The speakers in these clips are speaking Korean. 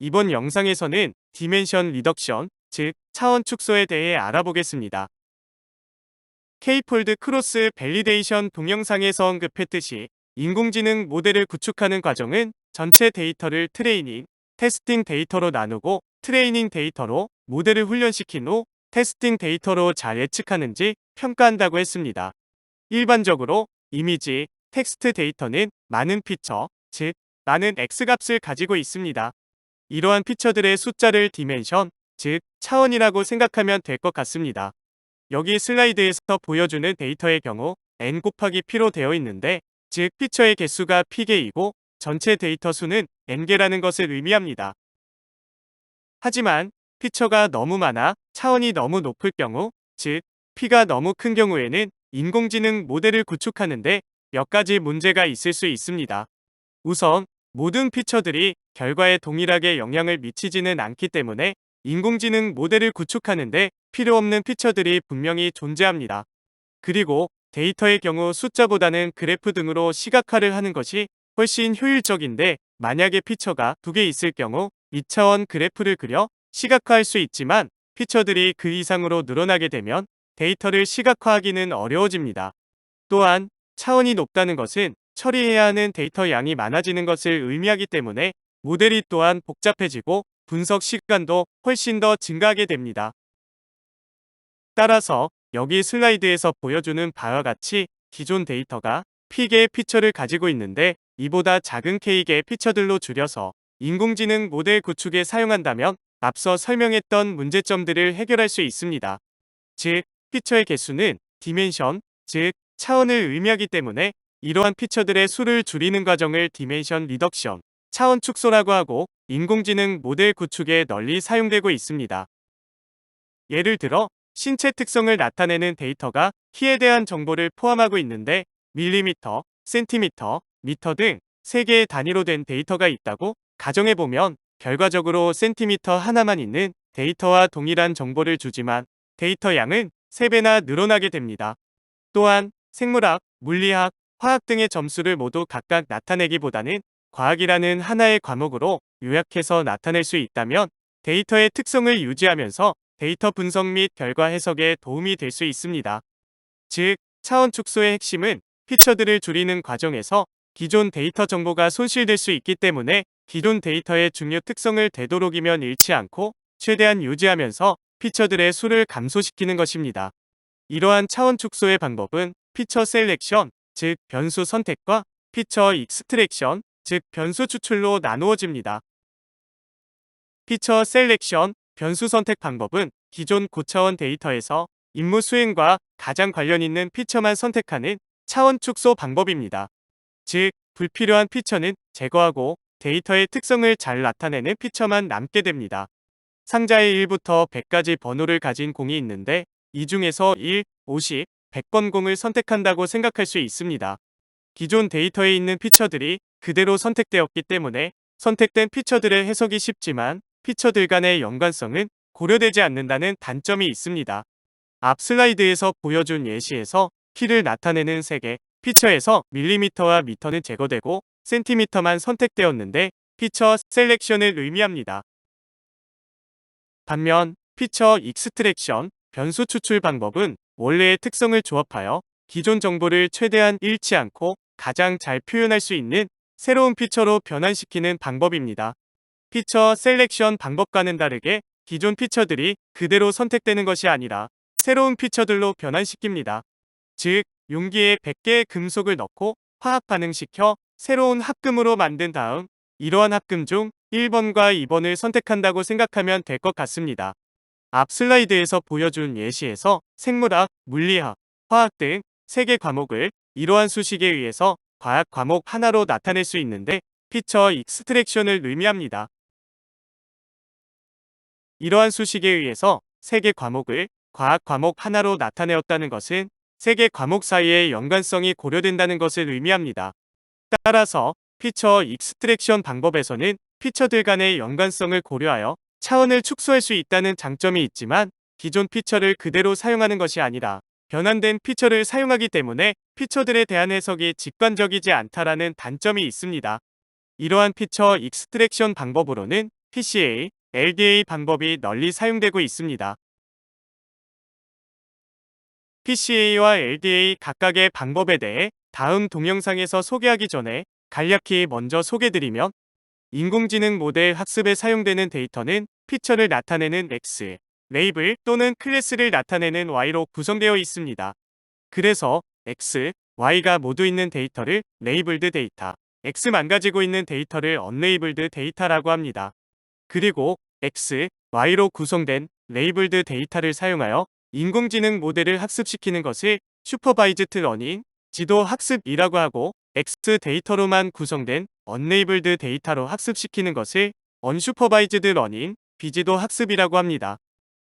이번 영상에서는 디멘션 리덕션, 즉 차원 축소에 대해 알아보겠습니다. K폴드 크로스 밸리데이션 동영상에서 언급했듯이 인공지능 모델을 구축하는 과정은 전체 데이터를 트레이닝, 테스팅 데이터로 나누고 트레이닝 데이터로 모델을 훈련시킨 후 테스팅 데이터로 잘 예측하는지 평가한다고 했습니다. 일반적으로 이미지, 텍스트 데이터는 많은 피처, 즉 많은 X값을 가지고 있습니다. 이러한 피처들의 숫자를 디멘션, 즉 차원이라고 생각하면 될 것 같습니다. 여기 슬라이드에서 보여주는 데이터의 경우 n 곱하기 p로 되어 있는데 즉 피처의 개수가 p개이고 전체 데이터 수는 n개라는 것을 의미합니다. 하지만 피처가 너무 많아 차원이 너무 높을 경우 즉 p가 너무 큰 경우에는 인공지능 모델을 구축하는데 몇 가지 문제가 있을 수 있습니다. 우선 모든 피처들이 결과에 동일하게 영향을 미치지는 않기 때문에 인공지능 모델을 구축하는데 필요 없는 피처들이 분명히 존재합니다. 그리고 데이터의 경우 숫자보다는 그래프 등으로 시각화를 하는 것이 훨씬 효율적인데 만약에 피처가 두 개 있을 경우 2차원 그래프를 그려 시각화할 수 있지만 피처들이 그 이상으로 늘어나게 되면 데이터를 시각화하기는 어려워집니다. 또한 차원이 높다는 것은 처리해야 하는 데이터 양이 많아지는 것을 의미하기 때문에 모델이 또한 복잡해지고 분석 시간도 훨씬 더 증가하게 됩니다. 따라서 여기 슬라이드에서 보여주는 바와 같이 기존 데이터가 P개의 피처를 가지고 있는데 이보다 작은 K개의 피처들로 줄여서 인공지능 모델 구축에 사용한다면 앞서 설명했던 문제점들을 해결할 수 있습니다. 즉, 피처의 개수는 디멘션, 즉 차원을 의미하기 때문에 이러한 피처들의 수를 줄이는 과정을 디멘션 리덕션, 차원 축소라고 하고 인공지능 모델 구축에 널리 사용되고 있습니다. 예를 들어 신체 특성을 나타내는 데이터가 키에 대한 정보를 포함하고 있는데 밀리미터, 센티미터, 미터 등 3개의 단위로 된 데이터가 있다고 가정해보면 결과적으로 센티미터 하나만 있는 데이터와 동일한 정보를 주지만 데이터 양은 3배나 늘어나게 됩니다. 또한 생물학, 물리학, 화학 등의 점수를 모두 각각 나타내기보다는 과학이라는 하나의 과목으로 요약해서 나타낼 수 있다면 데이터의 특성을 유지하면서 데이터 분석 및 결과 해석에 도움이 될 수 있습니다. 즉, 차원 축소의 핵심은 피처들을 줄이는 과정에서 기존 데이터 정보가 손실될 수 있기 때문에 기존 데이터의 중요 특성을 되도록이면 잃지 않고 최대한 유지하면서 피처들의 수를 감소시키는 것입니다. 이러한 차원 축소의 방법은 피처 셀렉션, 즉 변수 선택과 피처 익스트랙션, 즉 변수 추출로 나누어집니다. 피처 셀렉션, 변수 선택 방법은 기존 고차원 데이터에서 임무 수행과 가장 관련 있는 피처만 선택하는 차원 축소 방법입니다. 즉, 불필요한 피처는 제거하고 데이터의 특성을 잘 나타내는 피처만 남게 됩니다. 상자에 1부터 100까지 번호를 가진 공이 있는데 이 중에서 1, 50, 100번 공을 선택한다고 생각할 수 있습니다. 기존 데이터에 있는 피처들이 그대로 선택되었기 때문에 선택된 피처들의 해석이 쉽지만 피처들 간의 연관성은 고려되지 않는다는 단점이 있습니다. 앞 슬라이드에서 보여준 예시에서 키를 나타내는 3개 피처에서 밀리미터와 미터는 제거되고 센티미터만 선택되었는데 피처 셀렉션을 의미합니다. 반면 피처 익스트랙션 변수 추출 방법은 원래의 특성을 조합하여 기존 정보를 최대한 잃지 않고 가장 잘 표현할 수 있는 새로운 피처로 변환시키는 방법입니다. 피처 셀렉션 방법과는 다르게 기존 피처들이 그대로 선택되는 것이 아니라 새로운 피처들로 변환시킵니다. 즉, 용기에 100개의 금속을 넣고 화학 반응시켜 새로운 합금으로 만든 다음 이러한 합금 중 1번과 2번을 선택한다고 생각하면 될 것 같습니다. 앞 슬라이드에서 보여준 예시에서 생물학, 물리학, 화학 등 3개 과목을 이러한 수식에 의해서 과학 과목 하나로 나타낼 수 있는데 피처 익스트랙션을 의미합니다. 이러한 수식에 의해서 3개 과목을 과학 과목 하나로 나타내었다는 것은 3개 과목 사이의 연관성이 고려된다는 것을 의미합니다. 따라서 피처 익스트랙션 방법에서는 피처들 간의 연관성을 고려하여 차원을 축소할 수 있다는 장점이 있지만 기존 피처를 그대로 사용하는 것이 아니라 변환된 피처를 사용하기 때문에 피처들에 대한 해석이 직관적이지 않다라는 단점이 있습니다. 이러한 피처 익스트랙션 방법으로는 PCA, LDA 방법이 널리 사용되고 있습니다. PCA와 LDA 각각의 방법에 대해 다음 동영상에서 소개하기 전에 간략히 먼저 소개드리면 인공지능 모델 학습에 사용되는 데이터는 피처를 나타내는 X, 레이블 또는 클래스를 나타내는 Y로 구성되어 있습니다. 그래서 X, Y가 모두 있는 데이터를 레이블드 데이터, X만 가지고 있는 데이터를 언레이블드 데이터라고 합니다. 그리고 X, Y로 구성된 레이블드 데이터를 사용하여 인공지능 모델을 학습시키는 것을 슈퍼바이즈드 러닝, 지도 학습이라고 하고 X 데이터로만 구성된 언레이블드 데이터로 학습시키는 것을 언슈퍼바이즈드 러닝, 비지도 학습이라고 합니다.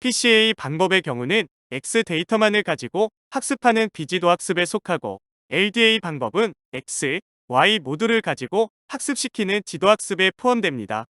PCA 방법의 경우는 X 데이터만을 가지고 학습하는 비지도 학습에 속하고 LDA 방법은 X, Y 모두를 가지고 학습시키는 지도 학습에 포함됩니다.